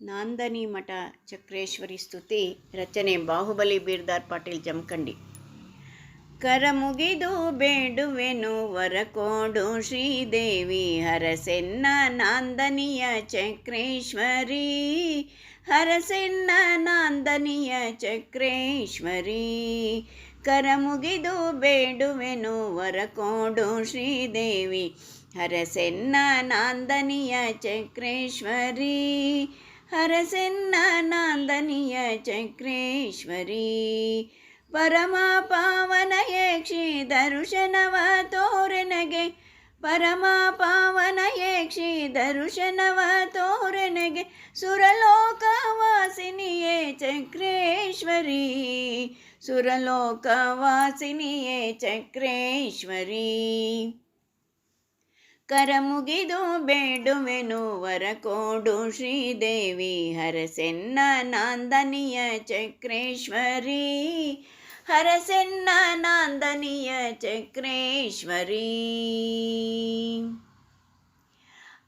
ನಾಂದನಿ ಮಠ ಚಕ್ರೇಶ್ವರಿ ಸ್ತುತಿ ರಚನೆ ಬಾಹುಬಲಿ ಬೀರ್ದಾರ್ ಪಾಟೀಲ್ ಜಮಖಂಡಿ. ಕರ ಮುಗಿದು ಬೇಡುವೆನು ವರ ಕೊಡು ಶ್ರೀದೇವಿ ಹರಸೆನ್ನ ನಾಂದನಿಯ ಚಕ್ರೇಶ್ವರಿ, ಹರಸೆನ್ನ ನಾಂದನಿಯ ಚಕ್ರೇಶ್ವರಿ. ಕರ ಮುಗಿದು ಬೇಡುವೆನು ವರ ಕೊಡು ಶ್ರೀದೇವಿ, ಹರಸೆನ್ನ ನಾಂದನಿಯ ಚಕ್ರೇಶ್ವರಿ. ಹರಸೆನ್ನ ನಾಂದನಿಯ ಚಕ್ರೇಶ್ವರಿ. ಪರಮ ಪಾವನ ಯಕ್ಷಿ ದರುಶನವ ತೋರನಗೆ. ಪರಮ ಪಾವನ ಯಕ್ಷಿ ದರುಶನವ ತೋರನಗೆ. ಸುರಲೋಕ ಸುರಲೋಕವಾಸಿನಿಯೇ ಚಕ್ರೇಶ್ವರಿ. ಸುರಲೋಕವಾಸಿನಿಯೇ ಚಕ್ರೇಶ್ವರಿ. ಕರ ಮುಗಿದು ಬೇಡುವೆನು ವರ ಕೋಡು ಶ್ರೀದೇವಿ. ಹರಸೆನ್ನ ನಾಂದನಿಯ ಚಕ್ರೇಶ್ವರಿ. ಹರಸೆನ್ನ ನಾಂದನಿಯ ಚಕ್ರೇಶ್ವರಿ.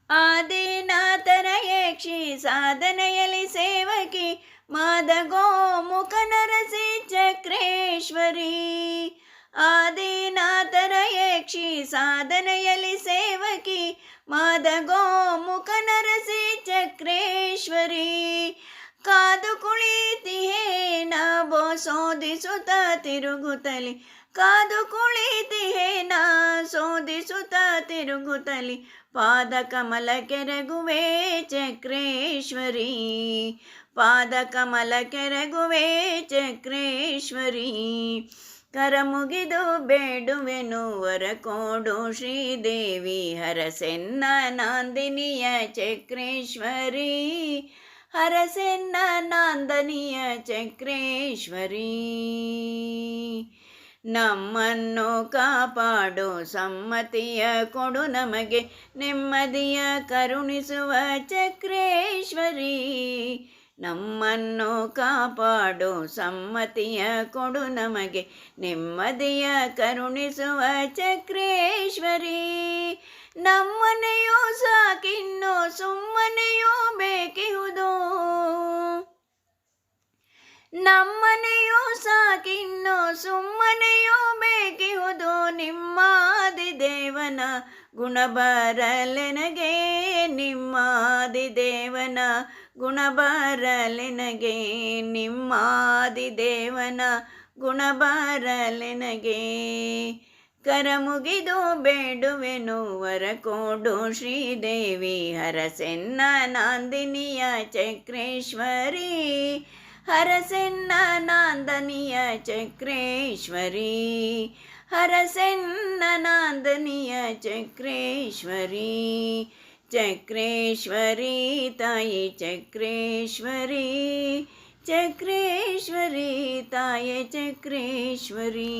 ಆದಿನಾಥನ ಯಕ್ಷಿ ಸಾಧನೆಯಲ್ಲಿ ಸೇವಕಿ ಮಾದಗೋ ಮುಖ ನರಸಿ ಚಕ್ರೇಶ್ವರಿ. ಆದಿನಾಥನ ಯಕ್ಷಿ ಸಾಧನೆಯಲ್ಲಿ ಸೇವಕಿ ಮಾದಗೋ ಮುಖ ನರಸಿ ಚಕ್ರೇಶ್ವರಿ ಕಾದು ಕುಳಿತಿಹೇ ನಬೋ ಸೋದಿಸುತ್ತ ತಿರುಗುತ್ತಲಿ ಕಾದು ಕುಳಿತಿಹೇ ನಾ ಸೋದಿಸುತ್ತ ತಿರುಗುತ್ತಲಿ ಪಾದ ಕಮಲ ಕೆರಗುವೆ ಚಕ್ರೇಶ್ವರಿ ಪಾದ ಕಮಲ ಕೆರಗುವೆ ಚಕ್ರೇಶ್ವರಿ ಕರ ಮುಗಿದು ಬೇಡುವೆನು ವರ ಕೊಡು ಶ್ರೀದೇವಿ ಹರಸೆನ್ನ ನಾಂದಿನಿಯ ಚಕ್ರೇಶ್ವರಿ, ಹರಸೆನ್ನ ನಾಂದನಿಯ ಚಕ್ರೇಶ್ವರಿ. ನಮ್ಮನ್ನು ಕಾಪಾಡು ಸಮ್ಮತಿಯ ಕೊಡು ನಮಗೆ ನೆಮ್ಮದಿಯ ಕರುಣಿಸುವ ಚಕ್ರೇಶ್ವರಿ. ನಮ್ಮನ್ನು ಕಾಪಾಡು, ಸಮ್ಮತಿಯ ಕೊಡು ನಮಗೆ, ನೆಮ್ಮದಿಯ ಕರುಣಿಸುವ ಚಕ್ರೇಶ್ವರಿ. ನಮ್ಮನೆಯೂ ಸಾಕಿನ್ನು ಸುಮ್ಮನೆಯೂ ಬೇಕಿಹುದು? ನಮ್ಮನೆಯೂ ಸಾಕಿನ್ನು ಸುಮ್ಮನೆಯೂ ಬೇಕಿಹುದು? ನಿಮ್ಮಾದಿ ದೇವನ ಗುಣ ಬರಲೆನಗೆ, ನಿಮ್ಮಾದಿ ದೇವನ ಗುಣ ಬರಲೆನಗೆ ನಿಮ್ಮಾದಿ ದೇವನ ಗುಣ ಬರಲೆನಗೆ ಕರ ಮುಗಿದು ಬೇಡುವೆನು ವರ ಕೊಡು ಶ್ರೀದೇವಿ, ಹರಸೆನ್ನ ನಾಂದಿನಿಯ ಚಕ್ರೇಶ್ವರಿ, ಹರಸೆನ್ನ ನಾಂದನಿಯ ಚಕ್ರೇಶ್ವರಿ, ಹರಸೆನ್ನ ನಾಂದನಿಯ ಚಕ್ರೇಶ್ವರಿ. ಚಕ್ರೇಶ್ವರಿ ತಾಯಿ ಚಕ್ರೇಶ್ವರಿ ಚಕ್ರೇಶ್ವರಿ ತಾಯಿ ಚಕ್ರೇಶ್ವರಿ